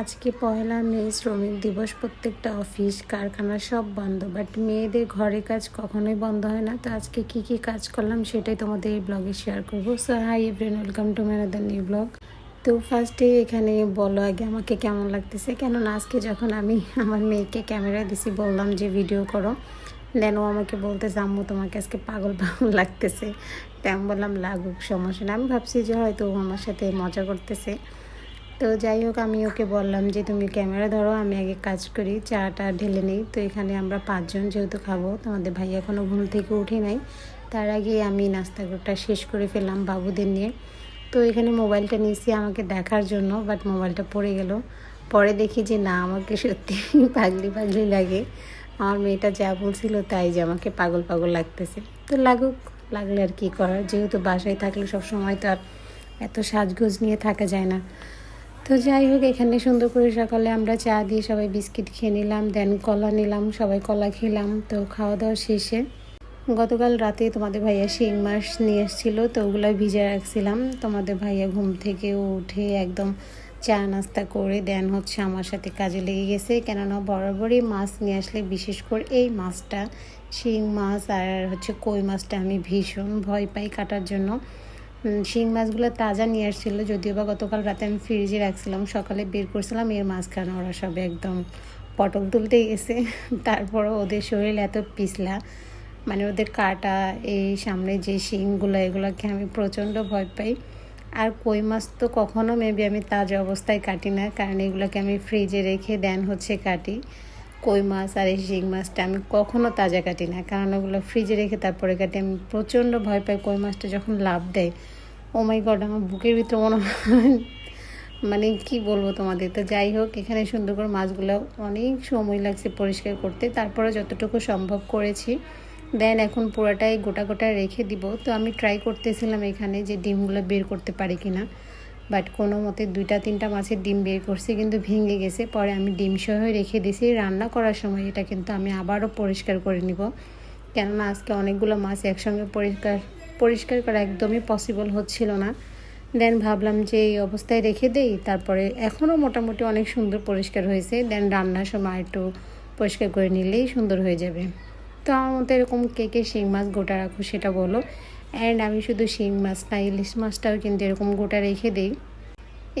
আজকে পয়লা মে, শ্রমিক দিবস প্রত্যেকটা অফিস, কারখানা সব বন্ধ বাট মেয়েদের ঘরে কাজ কখনোই বন্ধ হয় না। তো আজকে কি কি কাজ করলাম সেটাই তোমাদের এই ব্লগে শেয়ার করব। So hi everyone welcome to my another new blog তো ফার্স্টে এখানে বলো আগে আমাকে কেমন লাগতেছে। কেননা আজকে যখন আমি আমার মেয়েকে ক্যামেরা দিছি, বললাম যে, ভিডিও করো। দেন ও আমাকে বলতেছে, আম্মু, তোমাকে আজকে পাগল পাগল লাগতেছে। তো আমি বললাম, লাগুক, সমস্যা না আমি ভাবছি যে হয়তো ও আমার সাথে মজা করতেছে। তো যাই হোক, আমি ওকে বললাম যে, তুমি ক্যামেরা ধরো, আমি আগে কাজ করি, চাটা ঢেলে নিই। তো এখানে আমরা পাঁচজন যেহেতু খাব তোমাদের ভাই এখনও ঘুম থেকে উঠে নাই। তার আগে আমি নাস্তা নাস্তাটা শেষ করে ফেললাম বাবুদের নিয়ে। তো এখানে মোবাইলটা নিয়েছি আমাকে দেখার জন্য, বাট মোবাইলটা পড়ে গেল। পরে দেখি যে, না, আমাকে সত্যি পাগলি পাগলি লাগে। আমার মেয়েটা যা বলছিল তাই যে, আমাকে পাগল পাগল লাগতেছে। তো লাগুক, লাগলে আর কি করার। যেহেতু বাসায় থাকলে সব সময় তো আর এত সাজগোজ নিয়ে থাকা যায় না। তো যাই হোক, এখানে সুন্দর করে সকালে আমরা চা দিয়ে সবাই বিস্কিট খেয়ে নিলাম দেন কলা নিলাম, সবাই কলা খেলাম, তো খাওয়া দাওয়া শেষে। গতকাল রাতে তোমাদের ভাইয়া শিং মাছ নিয়ে এসেছিল, তো ওগুলো ভিজে রাখছিলাম। তোমাদের ভাইয়া ঘুম থেকে উঠে একদম চা নাস্তা করে দেন হচ্ছে আমার সাথে, কাজে লেগে গেছে। কেননা বরাবরই মাছ নিয়ে আসলে বিশেষ করে এই মাছটা, শিং মাছ আর হচ্ছে কই মাছটা আমি ভীষণ ভয় পাই কাটার জন্য। শিং মাছগুলো তাজা নিয়ে আসছিল, যদিও বা গতকাল রাতে আমি ফ্রিজে রাখছিলাম, সকালে বের করছিলাম, এর মাঝখানে ওরা সব একদম পটল তুলতে গেছে। তারপরও ওদের শরীর এত পিছলা মানে ওদের কাটা, এই সামনে যে শিংগুলো, এগুলোকে আমি প্রচণ্ড ভয় পাই। আর কই মাছ তো কখনো মেবি আমি তাজা অবস্থায় কাটি না, কারণ এগুলোকে আমি ফ্রিজে রেখে দেন হচ্ছে কাটি। কই মাছ আর এই শিং মাছটা আমি কখনো তাজা কাটি না। কারণ ওগুলো ফ্রিজে রেখে তারপরে কাটি, আমি প্রচণ্ড ভয় পাই কই মাছটা যখন লাভ দেয়। ও মাই গড আমার বুকের ভিতরে মনে মানে কি বলব তোমাদের? তো যাই হোক, এখানে সুন্দর করে মাছগুলো অনেক সময় লাগছে পরিষ্কার করতে। তারপরে যতটুকু সম্ভব করেছি। দেন এখন পুরোটাই গোটা গোটা রেখে দিব। তো আমি ট্রাই করতেছিলাম এখানে যে ডিমগুলো বের করতে পারি কি না বাট কোনো মতে দুইটা, তিনটা মাছের ডিম বের করছি কিন্তু ভেঙে গেছে। পরে আমি ডিম সহ রেখে দিয়েছি রান্না করার সময় এটা কিন্তু আমি আবারও পরিষ্কার করে নিব। কেননা আজকে অনেকগুলো মাছ একসঙ্গে পরিষ্কার পরিষ্কার করা একদমই পসিবল হচ্ছিল না। দেন ভাবলাম যে এই অবস্থায় রেখে দেই। তারপরে এখনও মোটামুটি অনেক সুন্দর পরিষ্কার হয়েছে। দেন রান্নার সময় একটু পরিষ্কার করে নিলেই সুন্দর হয়ে যাবে। তো আমার মতো এরকম কে কে শিং মাছ গোটা রাখো সেটা বলো। অ্যান্ড আমি শুধু শিং মাছ না, ইলিশ মাছটাও কিন্তু এরকম গোটা রেখে দিই।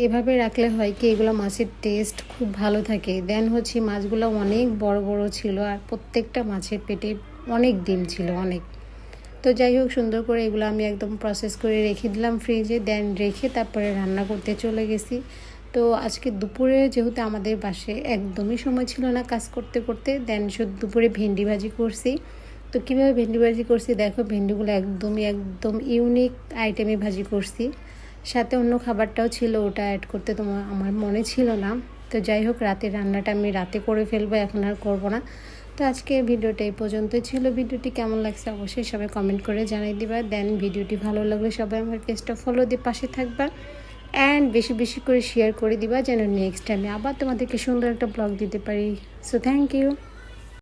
এভাবে রাখলে হয় কি, এগুলো মাছের টেস্ট খুব ভালো থাকে। দেন হচ্ছে মাছগুলো অনেক বড় বড় ছিল আর প্রত্যেকটা মাছের পেটে অনেক ডিম ছিল, অনেক। তো যাই হোক, সুন্দর করে এগুলো আমি একদম প্রসেস করে রেখে দিলাম ফ্রিজে দেন রেখে তারপরে রান্না করতে চলে গেছি। তো আজকে দুপুরে যেহেতু আমাদের বাসে একদমই সময় ছিল না কাজ করতে করতে দেন শুধু দুপুরে ভেন্ডি ভাজি করছি। তো কীভাবে ভেন্ডি ভাজি করছি? দেখো, ভেন্ডিগুলো একদমই, একদম ইউনিক আইটেমে ভাজি করছি। সাথে অন্য খাবারটাও ছিল, ওটা অ্যাড করতে তোমার আমার মনে ছিল না। তো যাই হোক রাতে রান্নাটা আমি রাতে করে ফেলব, এখন আর করব না। তো আজকে ভিডিওটা এই পর্যন্তই ছিল। ভিডিওটি কেমন লাগছে অবশ্যই সবাই কমেন্ট করে জানিয়ে দিবা। দেন ভিডিওটি ভালো লাগলে সবাই আমার পেজটা ফলো দিয়ে পাশে থাকবা। অ্যান্ড বেশি বেশি করে শেয়ার করে দিবা, যেন নেক্সট টাইমে আবার তোমাদেরকে সুন্দর একটা ব্লগ দিতে পারি। So thank you